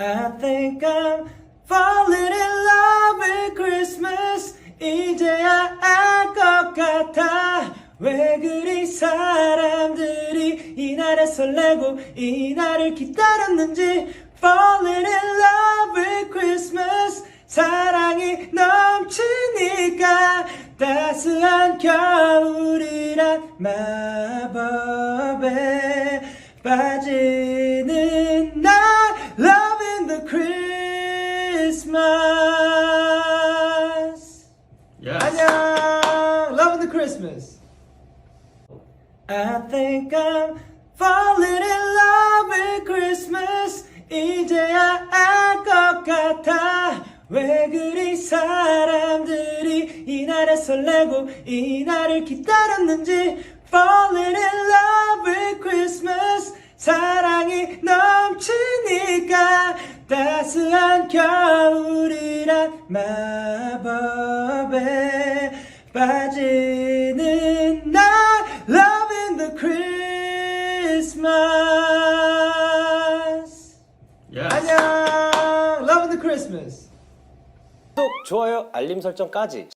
I think I'm falling in love with Christmas 이제야 알 것 같아 왜 그리 사람들이 이날에 설레고 이날을 기다렸는지 Falling in love with Christmas 사랑이 넘치니까 따스한 겨울이란 마법에 빠지는 Christmas 안녕 Loving the Christmas I think I'm falling in love with Christmas 이제야 알 것 같아 왜 그리 사람들이 이 날에 설레고 이 날을 기다렸는지 Falling in love with Christmas 사랑이 넘치니까 따스한 겨울이란 마법에 빠지는 날 Loving the Christmas 안녕 Loving the Christmas 구독, 좋아요, 알림 설정까지